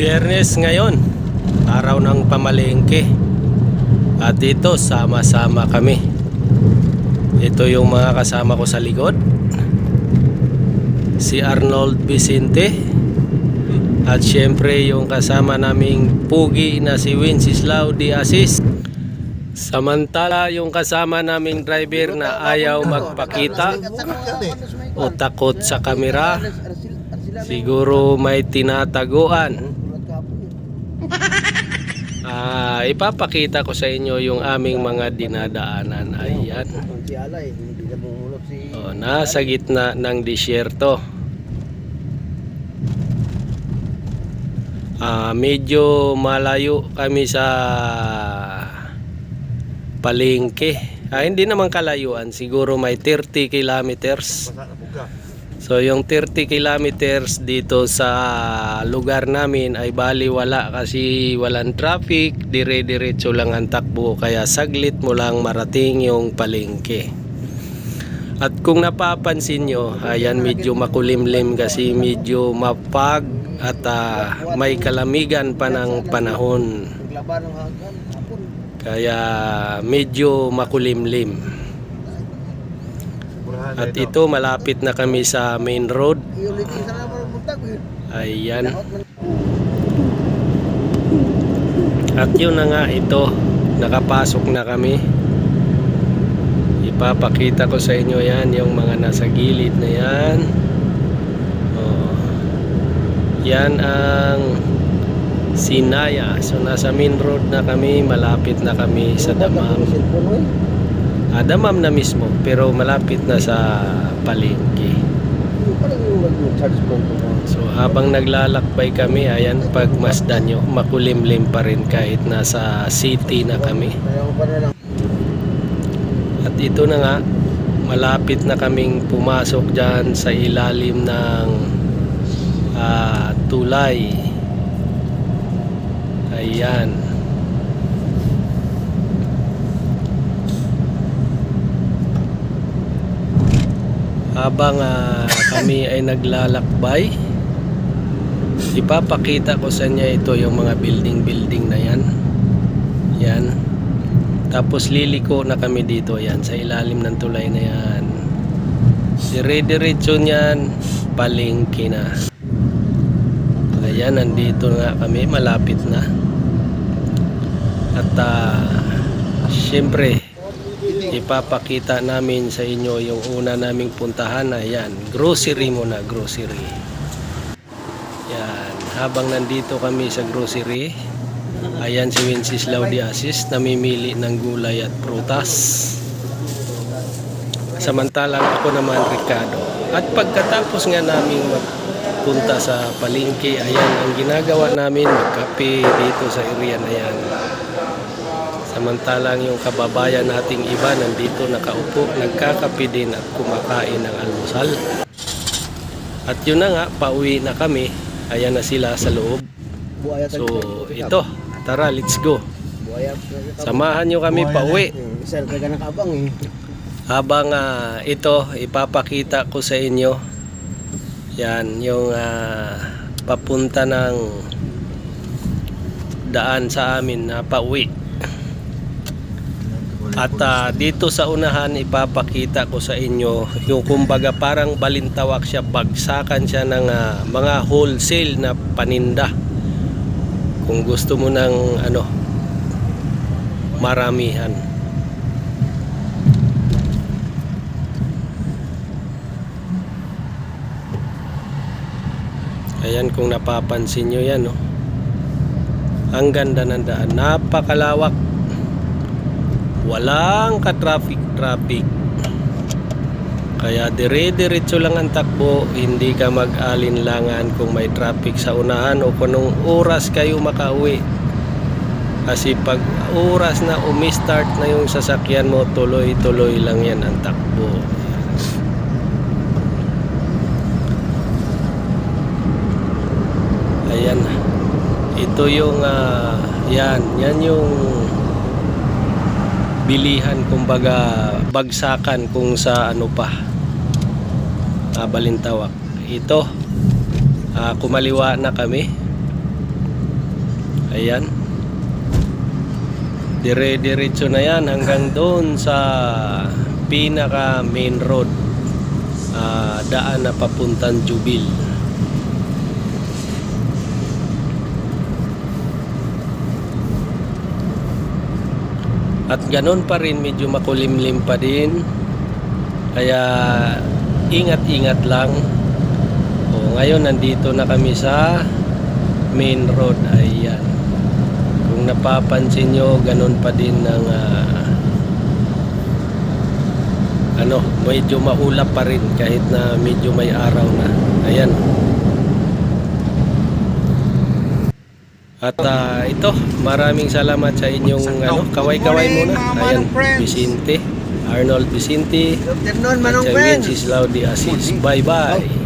Biyernes ngayon, araw ng pamalengke. At dito, sama-sama kami. Ito yung mga kasama ko sa likod. Si Arnold Vicente. At syempre yung kasama naming pugi na si Wenceslao de Asis. Samantala yung kasama naming driver na ayaw magpakita o takot sa kamera. Siguro may tinataguan. Ah, ipapakita ko sa inyo yung aming mga dinadaanan. Ayan. Oh, nasa gitna ng disyerto. Ah, medyo malayo kami sa palengke. Ah, hindi naman kalayuan, siguro may 30 kilometers. So yung 30 kilometers dito sa lugar namin ay bali wala kasi walang traffic, dire-diretso lang ang takbo kaya saglit mo lang marating yung palengke. At kung napapansin nyo, ayan medyo makulimlim kasi medyo mapag at ah, may kalamigan pa ng panahon. Kaya medyo makulimlim. At ito malapit na kami sa main road. Ayan. At yun na nga ito, nakapasok na kami. Ipapakita ko sa inyo yan, yung mga nasa gilid na yan. Oh. Yan ang Sinaya. So nasa main road na kami, malapit na kami sa Damam. Ang cellphone mo eh. Ah, Damam na mismo, pero malapit na sa palengke. So habang naglalakbay kami, ayan pagmasdan nyo, makulimlim pa rin kahit nasa city na kami. At ito na nga, malapit na kaming pumasok dyan sa ilalim ng ah, tulay. Ayan. Habang ah, kami ay naglalakbay, ipapakita ko sa inyo ito yung mga building-building na yan. Yan. Tapos liliko na kami dito yan sa ilalim ng tulay na yan. Dire-diretso niyan, palengke na. Ayan, nandito nga kami, malapit na. At ah, syempre, ipapakita namin sa inyo yung una naming puntahan na yan. Grocery muna, grocery. Yan, habang nandito kami sa grocery, Ayan si Wenceslao de Asis, namimili ng gulay at prutas. Samantalang ako naman Ricardo. At pagkatapos nga namin magpunta sa palengke, ayan ang ginagawa namin, magkape dito sa area na yan. Samantalang yung kababayan nating iba nandito nakaupo, nagkakape din at kumakain ng almusal. At yun na nga, pauwi na kami. Ayan na sila sa loob. So, ito. Tara, let's go. Samahan nyo kami pauwi. Nakabang eh. Habang ah, ito, ipapakita ko sa inyo. Yan, yung ah, papunta ng daan sa amin na pauwi. At ah, dito sa unahan, ipapakita ko sa inyo yung kumbaga parang balintawak siya, bagsakan siya ng ah, mga wholesale na paninda. Kung gusto mo ng ano, maramihan. Ayan kung napapansin nyo yan no. Ang ganda ng daan. Napakalawak. Walang ka-traffic-traffic. Kaya dire-diretso lang ang takbo. Hindi ka mag-alinlangan kung may traffic sa unahan o kung oras kayo makauwi. Kasi pag oras na umi-start na yung sasakyan mo, tuloy-tuloy lang yan ang takbo. Ayan. Ito yung ah, yan, yan yung bilihan kumbaga bagsakan kung sa ano pa ah, balintawak ito ah, kumaliwa na kami Ayan. Dire-diretso na yan hanggang doon sa pinaka main road. Ah, daan na papuntang Jubil. At ganun pa rin medyo makulimlim pa din. Kaya ingat-ingat lang. O, ngayon nandito na kami sa main road. Ayan. Kung napapansin nyo, ganun pa din ng ah, ano, medyo maulap pa rin kahit na medyo may araw na. Ayan. At ah, ito, maraming salamat sa inyong ano, kaway-kaway muna. Ayan, Vicente, Arnold Vicente, Good afternoon, at sa. Wenceslao de Assis. Bye-bye.